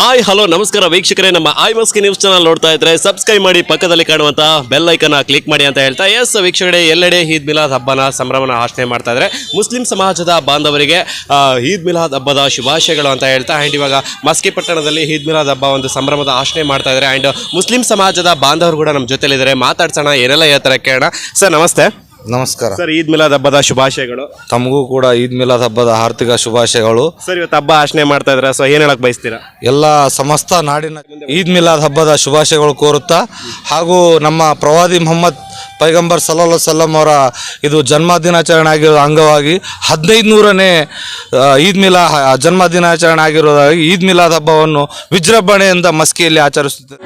Hi hello ನಮಸ್ಕಾರ ವೀಕ್ಷಕರೇ, ನಮ್ಮ ಐ ಮಸ್ಕಿ ನ್ಯೂಸ್ ಚಾನಲ್ ನೋಡ್ತಾ ಇದ್ರೆ ಸಬ್ಸ್ಕ್ರೈಬ್ ಮಾಡಿ ಪಕ್ಕದಲ್ಲಿ ಕಾಣುವಂತ ಬೆಲ್ ಐಕನ್ ಕ್ಲಿಕ್ ಮಾಡಿ ಅಂತ ಹೇಳ್ತಾ. ಎಸ್ ವೀಕ್ಷಕರೇ, ಎಲ್ಲೆಡೆ ಈದ್ ಮಿಲಾದ್ ಹಬ್ಬನ ಸಂಭ್ರಮನ ಆಚರಣೆ ಮಾಡ್ತಾ ಇದ್ದಾರೆ ಮುಸ್ಲಿಂ ಸಮಾಜದ ಬಾಂಧವರಿಗೆ ಈದ್ ಮಿಲಾದ್ ಹಬ್ಬದ ಶುಭಾಶಯಗಳು ಅಂತ ಹೇಳ್ತಾ. ಆ್ಯಂಡ್ ಇವಾಗ ಮಸ್ಕಿ ಪಟ್ಟಣದಲ್ಲಿ ಈದ್ ಮಿಲಾದ್ ಹಬ್ಬ ಒಂದು ಸಂಭ್ರಮದ ಆಚರಣೆ ಮಾಡ್ತಾ ಇದ್ದಾರೆ ಆ್ಯಂಡ್ ಮುಸ್ಲಿಂ ಸಮಾಜದ ಬಾಂಧವರು ಕೂಡ ನಮ್ಮ ಜೊತೆಲಿದ್ದಾರೆ. ಮಾತಾಡ್ಸೋಣ, ಏನೆಲ್ಲ ಹೇಳ್ತಾರೆ ಕೇಳೋಣ. ಸರ್ ನಮಸ್ತೆ. ನಮಸ್ಕಾರ. ಸರ್ ಈದ್ ಮಿಲಾದ್ ಹಬ್ಬದ ಶುಭಾಶಯಗಳು. ತಮಗೂ ಕೂಡ ಈದ್ ಮಿಲಾದ್ ಹಬ್ಬದ ಆರ್ಥಿಕ ಶುಭಾಶಯಗಳು. ಸರ್ ಇವತ್ತು ಹಬ್ಬ ಆಚರಣೆ ಮಾಡ್ತಾ ಇದ್ದಾರೆ? ಸೊ ಏನು ಹೇಳಕ್ ಬಯಸ್ತೀರಾ? ಎಲ್ಲ ಸಮಸ್ತ ನಾಡಿನ ಈದ್ ಮಿಲಾದ್ ಹಬ್ಬದ ಶುಭಾಶಯಗಳು ಕೋರುತ್ತಾ ಹಾಗೂ ನಮ್ಮ ಪ್ರವಾದಿ ಮೊಹಮ್ಮದ್ ಪೈಗಂಬರ್ ಸಲಹ್ ಸಲ್ಲಂ ಅವರ ಇದು ಜನ್ಮ ದಿನಾಚರಣೆ ಆಗಿರೋ ಅಂಗವಾಗಿ ಹದಿನೈದು ನೂರನೇ ಈದ್ ಮಿಲಾ ಜನ್ಮ ದಿನಾಚರಣೆ ಆಗಿರೋದಾಗಿ ಈದ್ ಮಿಲಾದ್ ಹಬ್ಬವನ್ನು ವಿಜೃಂಭಣೆಯಿಂದ ಮಸ್ಕಿಯಲ್ಲಿ ಆಚರಿಸುತ್ತದೆ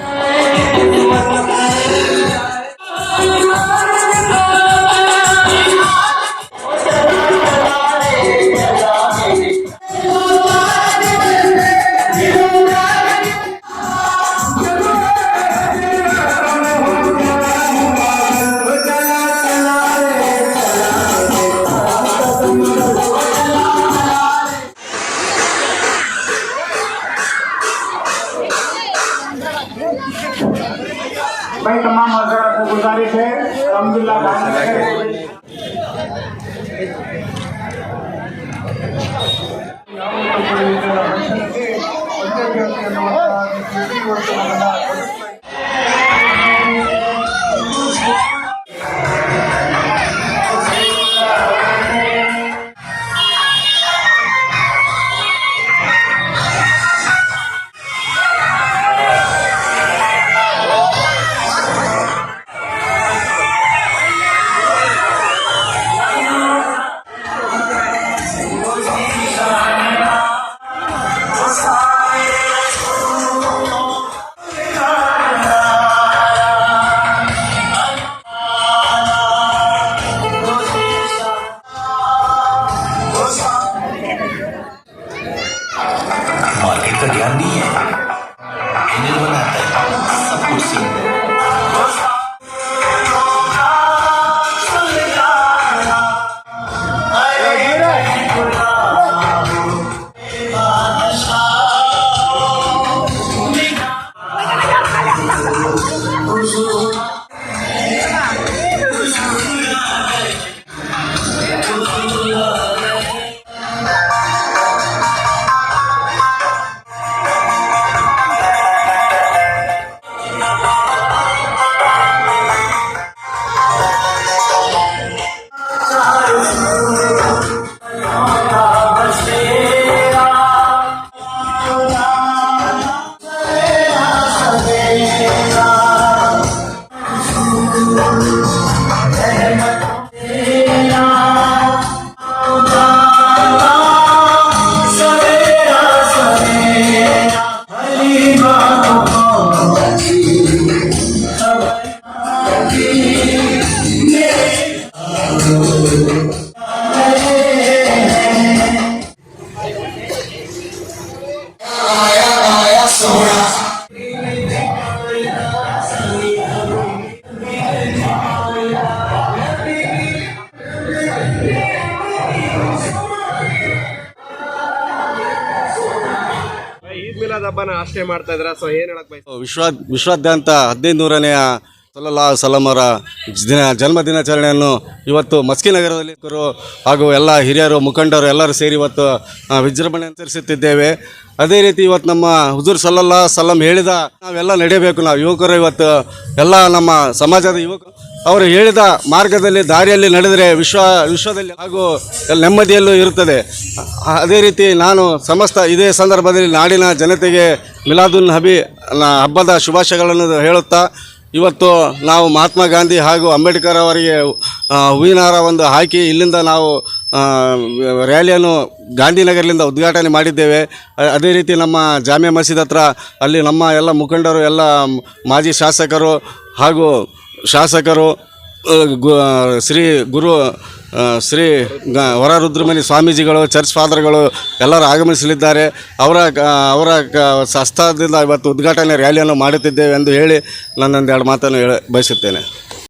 भाई तमाम हजरात को गुजारिश है। अलहमदिल्ला मार्केट Music. ಹಬ್ಬನ ಮಾಡ್ತಾ ಇದ್ರ ಸೊ ಏನು ಹೇಳಕ್ ವಿಶ್ವ ವಿಶ್ವಾದ್ಯಂತ ಹದಿನೈದು ನೂರನೆಯ ಸಲ್ಲಲ್ಲಾ ಸಲಮರ ದಿನ ಜನ್ಮ ದಿನಾಚರಣೆಯನ್ನು ಇವತ್ತು ಮಸ್ಕಿ ನಗರದಲ್ಲಿ ಹಾಗೂ ಎಲ್ಲ ಹಿರಿಯರು, ಮುಖಂಡರು ಎಲ್ಲರೂ ಸೇರಿ ಇವತ್ತು ವಿಜೃಂಭಣೆ ಅನುಸರಿಸುತ್ತಿದ್ದೇವೆ. ಅದೇ ರೀತಿ ಇವತ್ತು ನಮ್ಮ ಹುಜೂರ್ ಸಲ್ಲಲ್ಲಾ ಸಲಂ ಹೇಳಿದ ನಾವೆಲ್ಲ ನಡೆಯಬೇಕು. ನಾವು ಯುವಕರು ಇವತ್ತು ಎಲ್ಲ ನಮ್ಮ ಸಮಾಜದ ಯುವಕರು, ಅವರು ಹೇಳಿದ ಮಾರ್ಗದಲ್ಲಿ, ದಾರಿಯಲ್ಲಿ ನಡೆದರೆ ವಿಶ್ವ, ವಿಶ್ವದಲ್ಲಿ ಹಾಗೂ ನೆಮ್ಮದಿಯಲ್ಲೂ ಇರುತ್ತದೆ. ಅದೇ ರೀತಿ ನಾನು ಸಮಸ್ತ ಇದೇ ಸಂದರ್ಭದಲ್ಲಿ ನಾಡಿನ ಜನತೆಗೆ ಮಿಲಾದುನ್ ಹಬಿ ಹಬ್ಬದ ಶುಭಾಶಯಗಳನ್ನು ಹೇಳುತ್ತಾ ಇವತ್ತು ನಾವು ಮಹಾತ್ಮ ಗಾಂಧಿ ಹಾಗೂ ಅಂಬೇಡ್ಕರ್ ಅವರಿಗೆ ಆ, ಹೂವಿನ ಹಾರ ಒಂದು ಹಾಕಿ ಇಲ್ಲಿಂದ ನಾವು ರ್ಯಾಲಿಯನ್ನು ಗಾಂಧಿನಗರದಿಂದ ಉದ್ಘಾಟನೆ ಮಾಡಿದ್ದೇವೆ. ಅದೇ ರೀತಿ ನಮ್ಮ ಜಾಮಿಯಾ ಮಸೀದ್ ಹತ್ರ ಅಲ್ಲಿ ನಮ್ಮ ಎಲ್ಲ ಮುಖಂಡರು ಎಲ್ಲ ಮಾಜಿ ಶಾಸಕರು ಹಾಗೂ ಶಾಸಕರು ಗು- ಶ್ರೀ ಗುರು ಶ್ರೀ ಗ- ವರ ರುದ್ರಮಣಿ ಸ್ವಾಮೀಜಿಗಳು, ಚರ್ಚ್ ಫಾದರ್ಗಳು ಎಲ್ಲರೂ ಆಗಮಿಸಲಿದ್ದಾರೆ. ಅವರ ಅವರ ಹಸ್ತದಿಂದ ಇವತ್ತು ಉದ್ಘಾಟನೆ ರ್ಯಾಲಿಯನ್ನು ಮಾಡುತ್ತಿದ್ದೇವೆ ಎಂದು ಹೇಳಿ ನನ್ನೊಂದೆರಡು ಮಾತನ್ನು ಹೇಳ ಬಯಸುತ್ತೇನೆ.